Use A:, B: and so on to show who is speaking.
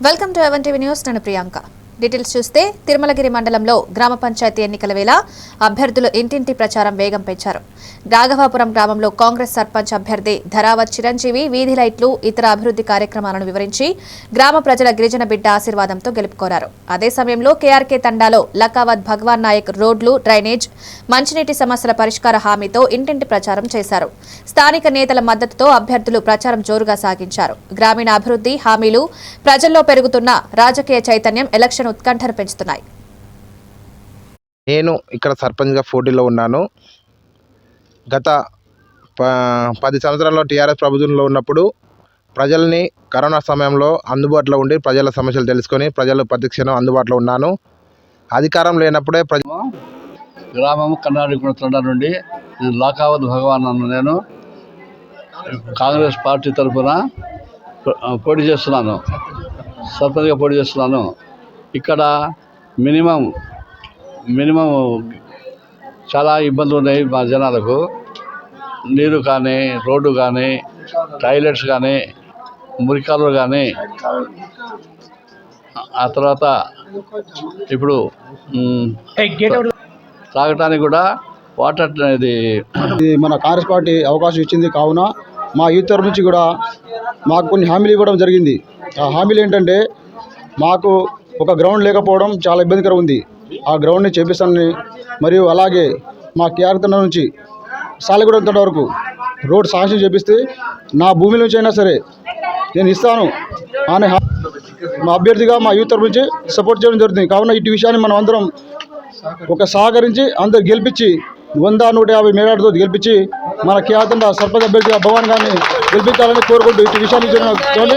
A: welcome to even TV news నేను Priyanka Details చూస్తే తిరుమలగిరి మండలంలో గ్రామ పంచాయతీ ఎన్నికల వేళ అభ్యర్థులు ఇంటింటి ప్రచారం వేగం పెంచారు. రాఘవాపురం గ్రామంలో కాంగ్రెస్ సర్పంచ్ అభ్యర్థి ధరావత్ చిరంజీవి వీధి లైట్లు ఇతర అభివృద్ధి కార్యక్రమాలను వివరించి గ్రామ ప్రజల గిరిజన బిడ్డ ఆశీర్వాదంతో గెలుపుకోరారు. అదే సమయంలో కేఆర్కే తండాలో లకావత్ భగవాన్ నాయక్ రోడ్లు డ్రైనేజ్ మంచినీటి సమస్యల పరిష్కార హామీతో ఇంటింటి ప్రచారం చేశారు. స్థానిక నేతల మద్దతుతో అభ్యర్థులు ప్రచారం జోరుగా సాగించారు. గ్రామీణ అభివృద్ధి హామీలు ప్రజల్లో పెరుగుతున్న రాజకీయ చైతన్యం ఎలక్షన్ ఉత్కంఠను పెంచుతున్నాయి.
B: నేను ఇక్కడ సర్పంచ్గా పోటీలో ఉన్నాను. గత ప పది సంవత్సరాల్లో టీఆర్ఎస్ ప్రభుత్వంలో ఉన్నప్పుడు ప్రజల్ని కరోనా సమయంలో అందుబాటులో ఉండి ప్రజల సమస్యలు తెలుసుకొని ప్రజలు ప్రతిక్షణం అందుబాటులో ఉన్నాను. అధికారం లేనప్పుడే ప్రజ
C: గ్రామం కర్ణాటక తండ నుండి నేను లాకావత్ భగవాన్ అన్న నేను కాంగ్రెస్ పార్టీ తరఫున పోటీ చేస్తున్నాను. సర్పంచ్గా పోటీ చేస్తున్నాను. ఇక్కడ మినిమం మినిమం చాలా ఇబ్బందులు ఉన్నాయి మా జనాలకు. నీరు కానీ రోడ్డు కానీ టాయిలెట్స్ కానీ మురికాలు కానీ. ఆ తర్వాత ఇప్పుడు తాగటానికి కూడా వాటర్ ఇది
D: మన కాంగ్రెస్ పార్టీ అవకాశం ఇచ్చింది కావున మా యూత్ తరఫు నుంచి కూడా మాకు కొన్ని హామీలు ఇవ్వడం జరిగింది. ఆ హామీలు ఏంటంటే మాకు ఒక గ్రౌండ్ లేకపోవడం చాలా ఇబ్బందికరం ఉంది. ఆ గ్రౌండ్ని చేపిస్తానని మరియు అలాగే మా కేఆర్తండ నుంచి సాలగూడెం తండ వరకు రోడ్ సాంక్షన్ చేపిస్తే నా భూమి నుంచి అయినా సరే నేను ఇస్తాను అనే మా అభ్యర్థిగా మా యూత్ తరఫు నుంచి సపోర్ట్ చేయడం జరుగుతుంది. కావున ఇటు విషయాన్ని మనం అందరం ఒక సహకరించి అందరు గెలిపించి వంద నూట యాభై మేడాడుతో గెలిపించి మన కేతండ సర్పంచ్ అభ్యర్థిగా భగవాన్ గారిని గెలిపించాలని కోరుకుంటూ ఇటు విషయాన్ని